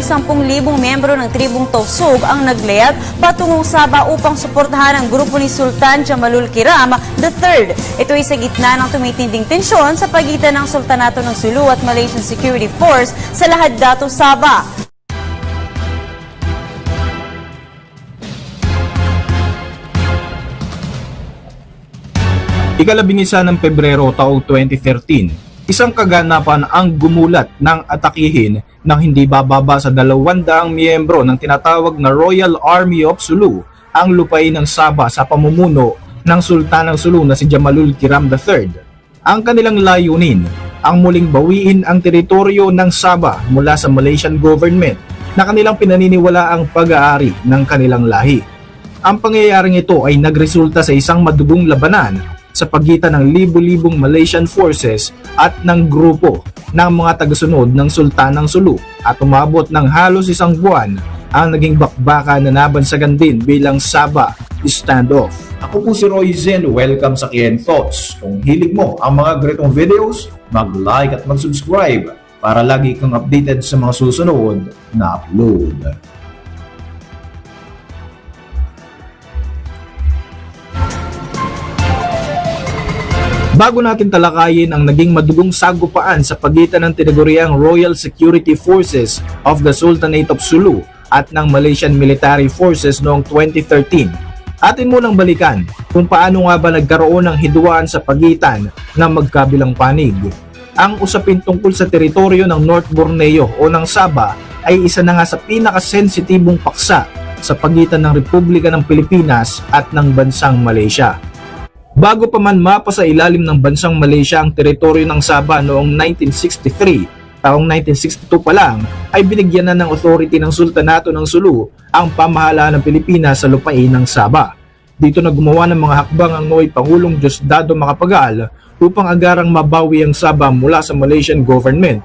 may 10,000 miyembro ng tribong Tausug ang naglayag patungong Sabah upang suportahan ang grupo ni Sultan Jamalul Kiram III. Ito ay sa gitna ng tumitinding tensyon sa pagitan ng Sultanato ng Sulu at Malaysian Security Force sa Lahad Datu, Sabah. Ikalabing isa ng Pebrero taong 2013, isang kaganapan ang gumulat ng atakihin ng hindi bababa sa 200 miyembro ng tinatawag na Royal Army of Sulu ang lupain ng Sabah sa pamumuno ng Sultan ng Sulu na si Jamalul Kiram III. Ang kanilang layunin ang muling bawiin ang teritoryo ng Sabah mula sa Malaysian government na kanilang pinaniniwala ang pag-aari ng kanilang lahi. Ang pangyayaring ito ay nagresulta sa isang madugong labanan sa pagitan ng libu-libong Malaysian forces at ng grupo ng mga tagasunod ng Sultan ng Sulu at umabot ng halos isang buwan ang naging bakbaka na nabansagan din bilang Sabah standoff. Ako po si Roy Zen, welcome sa Kien Thoughts. Kung hilig mo ang mga ganitong videos, mag-like at mag-subscribe para lagi kang updated sa mga susunod na upload. Bago natin talakayin ang naging madugong sagupaan sa pagitan ng tinaguriang Royal Security Forces of the Sultanate of Sulu at ng Malaysian Military Forces noong 2013, atin munang balikan kung paano nga ba nagkaroon ng hidwaan sa pagitan ng magkabilang panig. Ang usapin tungkol sa teritoryo ng North Borneo o ng Sabah ay isa na nga sa pinakasensitibong paksa sa pagitan ng Republika ng Pilipinas at ng bansang Malaysia. Bago pa man mapa sa ilalim ng bansang Malaysia ang teritoryo ng Sabah noong 1963, taong 1962 pa lang ay binigyan na ng authority ng Sultanato ng Sulu ang pamahalaan ng Pilipinas sa lupain ng Sabah. Dito na ng mga hakbang ang Noy Pangulong Diosdado Macapagal upang agarang mabawi ang Sabah mula sa Malaysian government.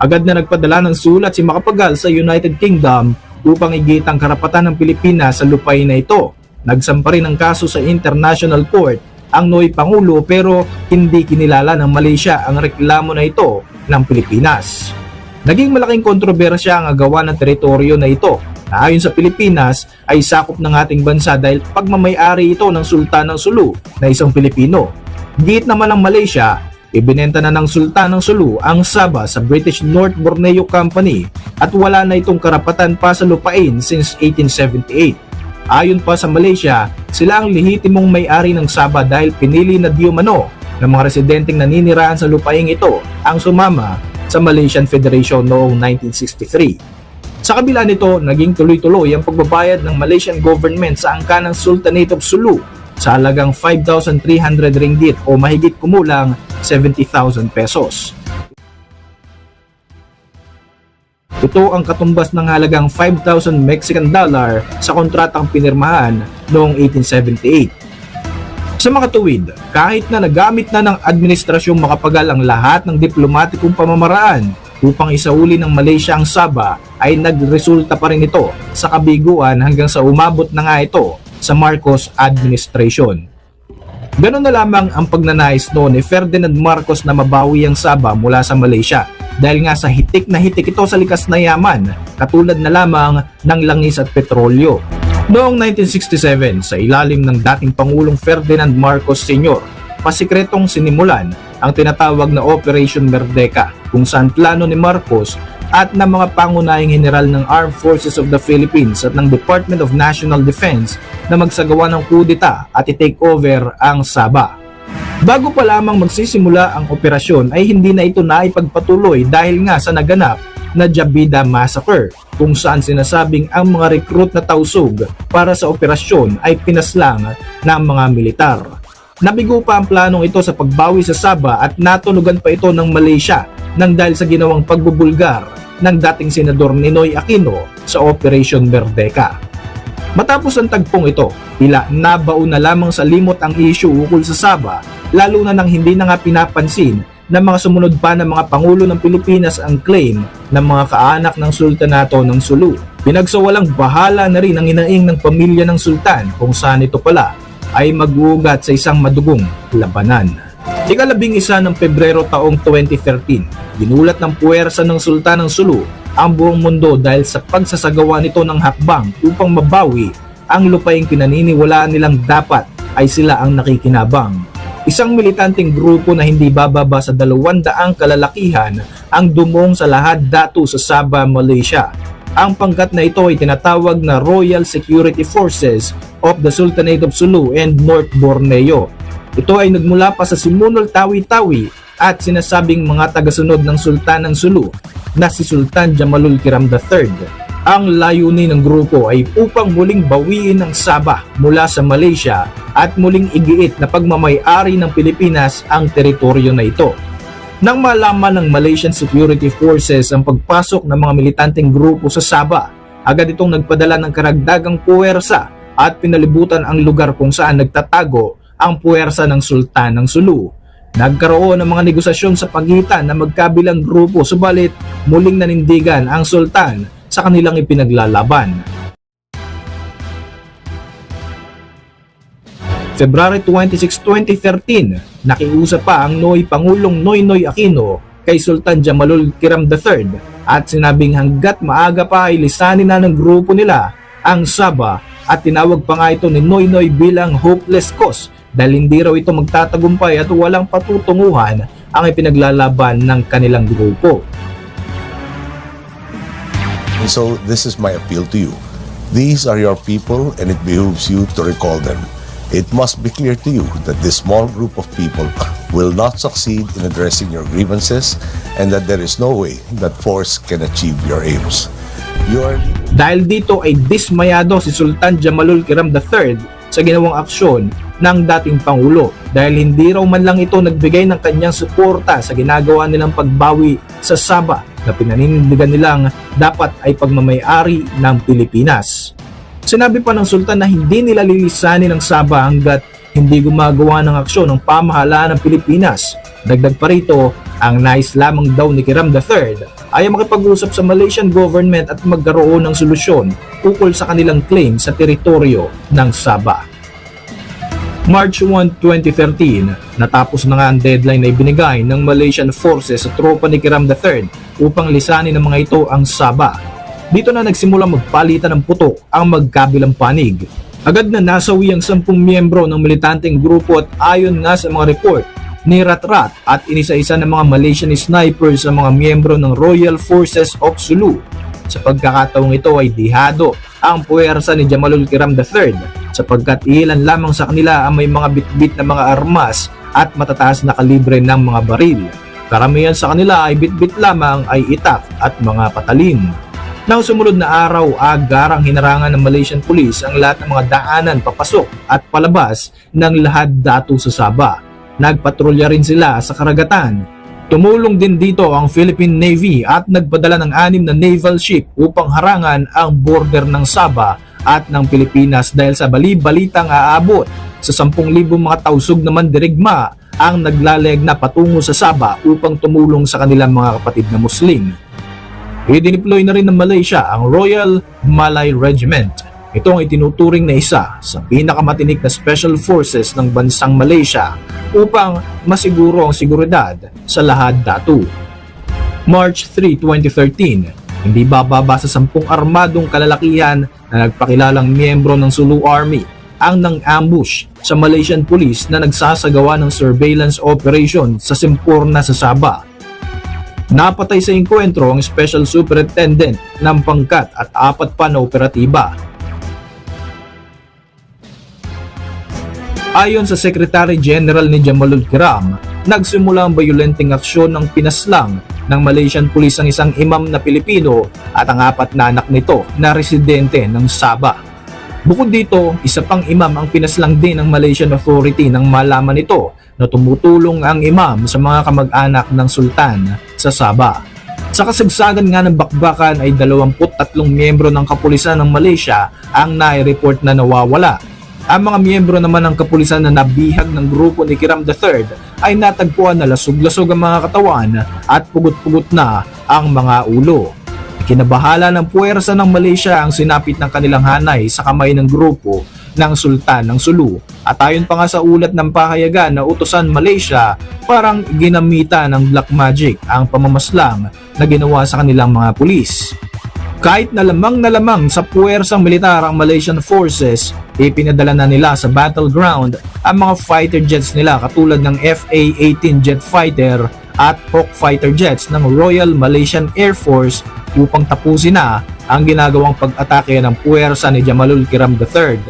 Agad na nagpadala ng sulat si Macapagal sa United Kingdom upang igit ang karapatan ng Pilipinas sa lupain na ito. Nagsampa rin ang kaso sa International Court ang Noy Pangulo pero hindi kinilala ng Malaysia ang reklamo na ito ng Pilipinas. Naging malaking kontrobersya ang agawa ng teritoryo na ito na ayon sa Pilipinas ay sakop ng ating bansa dahil pagmamayari ito ng Sultan ng Sulu na isang Pilipino. Giit naman ng Malaysia, ibinenta na ng Sultan ng Sulu ang Sabah sa British North Borneo Company at wala na itong karapatan pa sa lupain since 1878. Ayon pa sa Malaysia, sila ang lehitimong may-ari ng Sabah dahil pinili na di umano ng mga residenteng naninirahan sa lupaing ito ang sumama sa Malaysian Federation noong 1963. Sa kabila nito, naging tuloy-tuloy ang pagbabayad ng Malaysian government sa angka ng Sultanate of Sulu sa halagang 5,300 ringgit o mahigit kumulang 70,000 pesos. Ito ang katumbas ng halagang 5,000 Mexican dollar sa kontratang pinirmahan noong 1878. Sa mga tuwid, kahit na nagamit na ng administrasyong makapagal ang lahat ng diplomatikong pamamaraan upang isauli ng Malaysia ang Sabah ay nagresulta pa rin ito sa kabiguan hanggang sa umabot na nga ito sa Marcos administration. Ganon na lamang ang pagnanais noon ni Ferdinand Marcos na mabawi ang Sabah mula sa Malaysia dahil nga sa hitik na hitik ito sa likas na yaman katulad na lamang ng langis at petrolyo. Noong 1967, sa ilalim ng dating Pangulong Ferdinand Marcos Sr., pasikretong sinimulan ang tinatawag na Operation Merdeka kung saan plano ni Marcos at ng mga pangunahing general ng Armed Forces of the Philippines at ng Department of National Defense na magsagawa ng kudita at i-take over ang Sabah. Bago pa lamang magsisimula ang operasyon ay hindi na ito naipagpatuloy dahil nga sa naganap na Jabida Massacre kung saan sinasabing ang mga recruit na tausug para sa operasyon ay pinaslang ng mga militar. Nabigo pa ang planong ito sa pagbawi sa Sabah at natunugan pa ito ng Malaysia nang dahil sa ginawang pagbubulgar ng dating senador Ninoy Aquino sa Operation Merdeka. Matapos ang tagpong ito, tila nabaon na lamang sa limot ang issue ukol sa Sabah lalo na nang hindi na nga pinapansin ng mga sumunod pa ng mga Pangulo ng Pilipinas ang claim ng mga kaanak ng Sultanato ng Sulu. Pinagsawalang bahala na rin ang inaing ng pamilya ng Sultan kung saan ito pala ay mag-uugat sa isang madugong labanan. Ikalabing isa ng Pebrero taong 2013, ginulat ng puwersa ng Sultan ng Sulu ang buong mundo dahil sa pagsasagawa nito ng hakbang upang mabawi ang lupaing pinaniniwalaan nilang dapat ay sila ang nakikinabang. Isang militanteng grupo na hindi bababa sa dalawandaang kalalakihan ang dumong sa lahat datu sa Sabah, Malaysia. Ang pangkat na ito ay tinatawag na Royal Security Forces of the Sultanate of Sulu and North Borneo. Ito ay nagmula pa sa Simunol Tawi-Tawi at sinasabing mga tagasunod ng Sultan ng Sulu na si Sultan Jamalul Kiram III. Ang layunin ng grupo ay upang muling bawiin ang Sabah mula sa Malaysia at muling igiit na pagmamay-ari ng Pilipinas ang teritoryo na ito. Nang malaman ng Malaysian Security Forces ang pagpasok ng mga militanteng grupo sa Sabah, agad itong nagpadala ng karagdagang puwersa at pinalibutan ang lugar kung saan nagtatago ang puwersa ng Sultan ng Sulu. Nagkaroon ng mga negosasyon sa pagitan ng magkabilang grupo subalit muling nanindigan ang Sultan sa kanilang ipinaglalaban. February 26, 2013, nakiusap pa ang Noy Pangulong Noynoy Aquino kay Sultan Jamalul Kiram III at sinabing hanggat maaga pa ay lisanin na ng grupo nila ang Sabah at tinawag pa nga ito ni Noynoy bilang hopeless cause dahil hindi raw ito magtatagumpay at walang patutunguhan ang ipinaglalaban ng kanilang grupo. And so this is my appeal to you. These are your people and it behooves you to recall them. It must be clear to you that this small group of people will not succeed in addressing your grievances and that there is no way that force can achieve your aims. You are Dahil dito ay dismayado si Sultan Jamalul Kiram III sa ginawang aksyon ng dating Pangulo dahil hindi raw man lang ito nagbigay ng kanyang suporta sa ginagawa nilang pagbawi sa Sabah na pinaninindigan nilang dapat ay pagmamayari ng Pilipinas. Sinabi pa ng Sultan na hindi nila lilisanin ang Sabah hanggat hindi gumagawa ng aksyon ng pamahalaan ng Pilipinas. Dagdag pa rito, ang nais lamang daw ni Kiram III ay makipag-usap sa Malaysian government at magkaroon ng solusyon ukol sa kanilang claim sa teritoryo ng Sabah. March 1, 2013, natapos na nga ang deadline na ibinigay ng Malaysian forces sa tropa ni Kiram III upang lisanin ng mga ito ang Sabah. Dito na nagsimula magpalitan ng putok ang magkabilang panig. Agad na nasawi ang 10 miyembro ng militanteng grupo at ayon nga sa mga report, ni Ratrat at inisa-isa ng mga Malaysian snipers sa mga miyembro ng Royal Forces of Sulu. Sa pagkakataong ito ay dihado ang puwersa ni Jamalul Kiram III sapagkat ilan lamang sa kanila ang may mga bitbit na mga armas at matataas na kalibre ng mga baril. Karamihan sa kanila ay bitbit lamang ay itak at mga patalin. Nang sumunod na araw, agarang hinarangan ng Malaysian Police ang lahat ng mga daanan papasok at palabas ng lahat datu sa Sabah. Nagpatrolya rin sila sa karagatan. Tumulong din dito ang Philippine Navy at nagpadala ng anim na naval ship upang harangan ang border ng Sabah at ng Pilipinas dahil sa bali-balitang aabot sa 10,000 mga tausog na mandirigma ang naglaleg na patungo sa Sabah upang tumulong sa kanilang mga kapatid na Muslim. Idiniploy na rin ng Malaysia ang Royal Malay Regiment. Ito ang itinuturing na isa sa pinakamatinik na special forces ng bansang Malaysia upang masiguro ang seguridad sa lahat datu. March 3, 2013, hindi bababa sa sampung armadong kalalakihan na nagpakilalang miyembro ng Sulu Army ang nang-ambush sa Malaysian Police na nagsasagawa ng surveillance operation sa Simpurna sa Sabah. Napatay sa inkwentro ang Special Superintendent ng pangkat at apat pa na operatiba. Ayon sa Secretary General ni Jamalul Kiram, nagsimula ang bayolenteng aksyon ng pinaslang ng Malaysian Police ang isang imam na Pilipino at ang apat na anak nito na residente ng Sabah. Bukod dito, isa pang imam ang pinaslang din ng Malaysian Authority nang malaman ito na tumutulong ang imam sa mga kamag-anak ng sultan sa Sabah. Sa kasagsagan nga ng bakbakan ay 23 miyembro ng kapulisan ng Malaysia ang nai-report na nawawala. Ang mga miyembro naman ng kapulisan na nabihag ng grupo ni Kiram III ay natagpuan na lasog-lasog ang mga katawan at pugot-pugot na ang mga ulo. Kinabahala ng puwersa ng Malaysia ang sinapit ng kanilang hanay sa kamay ng grupo ng Sultan ng Sulu. At ayon pa nga sa ulat ng pahayagan na utusan Malaysia, parang ginamita ng black magic ang pamamaslang na ginawa sa kanilang mga pulis. Kahit na lamang na lamang sa puwersang militar ang Malaysian forces, ipinadala na nila sa battleground ang mga fighter jets nila katulad ng FA-18 jet fighter at Hawk fighter jets ng Royal Malaysian Air Force upang tapusin na ang ginagawang pag-atake ng puwersa ni Jamalul Kiram III.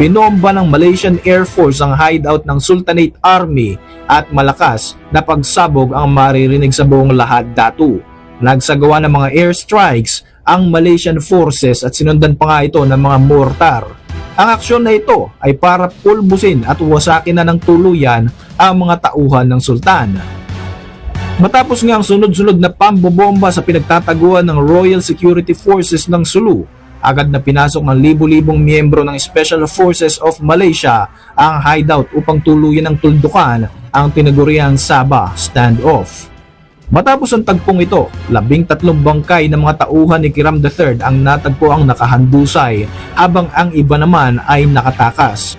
Binomba ng Malaysian Air Force ang hideout ng Sultanate Army at malakas na pagsabog ang maririnig sa buong lahat datu. Nagsagawa ng mga airstrikes ang Malaysian forces at sinundan pa nga ito ng mga mortar. Ang aksyon na ito ay para pulbusin at wasakin na ng tuluyan ang mga tauhan ng sultan. Matapos nga ang sunod-sunod na pambobomba sa pinagtataguan ng Royal Security Forces ng Sulu, agad na pinasok ng libu-libong miyembro ng Special Forces of Malaysia ang hideout upang tuluyan ng tuldukan ang tinaguriang Sabah standoff. Matapos ang tagpong ito, labing tatlong bangkay ng mga tauhan ni Kiram III ang natagpo ang nakahandusay habang ang iba naman ay nakatakas.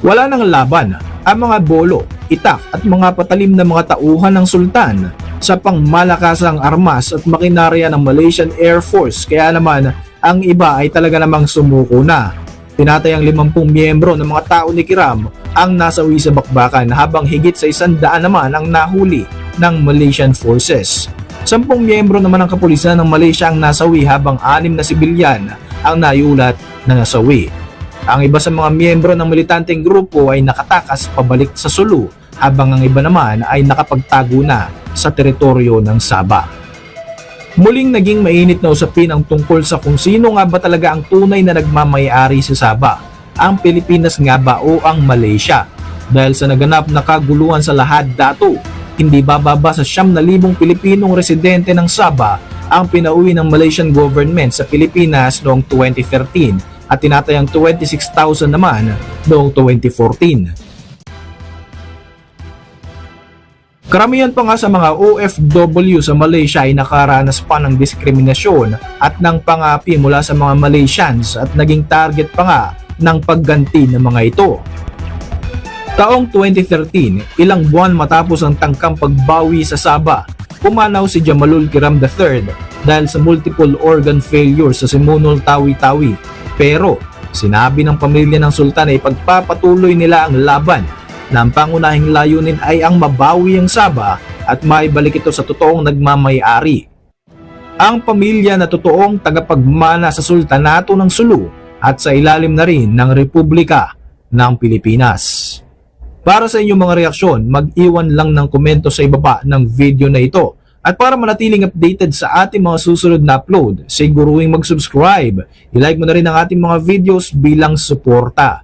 Wala nang laban ang mga bolo, itak at mga patalim na mga tauhan ng sultan sa pangmalakasang armas at makinarya ng Malaysian Air Force kaya naman ang iba ay talaga namang sumuko na. Tinatayang 50 miyembro ng mga tao ni Kiram ang nasawi sa bakbakan habang higit sa isang daan naman ang nahuli ng Malaysian Forces. Sampung miyembro naman ng kapulisan ng Malaysia ang nasawi habang anim na sibilyan ang nayulat na nasawi. Ang iba sa mga miyembro ng militanteng grupo ay nakatakas pabalik sa Sulu habang ang iba naman ay nakapagtago na sa teritoryo ng Sabah. Muling naging mainit na usapin ang tungkol sa kung sino nga ba talaga ang tunay na nagmamayari sa Sabah, ang Pilipinas nga ba o ang Malaysia. Dahil sa naganap na kaguluhan sa lahat dato, hindi bababa sa siyam na libong Pilipinong residente ng Sabah ang pinauwi ng Malaysian government sa Pilipinas noong 2013 at tinatayang 26,000 naman noong 2014. Karamihan pa nga sa mga OFW sa Malaysia ay nakaranas pa ng diskriminasyon at ng pangapi mula sa mga Malaysians at naging target pa nga ng pagganti ng mga ito. Taong 2013, ilang buwan matapos ang tangkang pagbawi sa Sabah, pumanaw si Jamalul Kiram III dahil sa multiple organ failure sa Simunol Tawi-Tawi. Pero sinabi ng pamilya ng sultan ay pagpapatuloy nila ang laban na ang pangunahing layunin ay ang mabawi ang Sabah at maibalik ito sa totoong nagmamayari. Ang pamilya na totoong tagapagmana sa Sultanato ng Sulu at sa ilalim na rin ng Republika ng Pilipinas. Para sa inyong mga reaksyon, mag-iwan lang ng komento sa ibaba ng video na ito. At para manatiling updated sa ating mga susunod na upload, siguruing mag-subscribe. I-like mo na rin ang ating mga videos bilang suporta.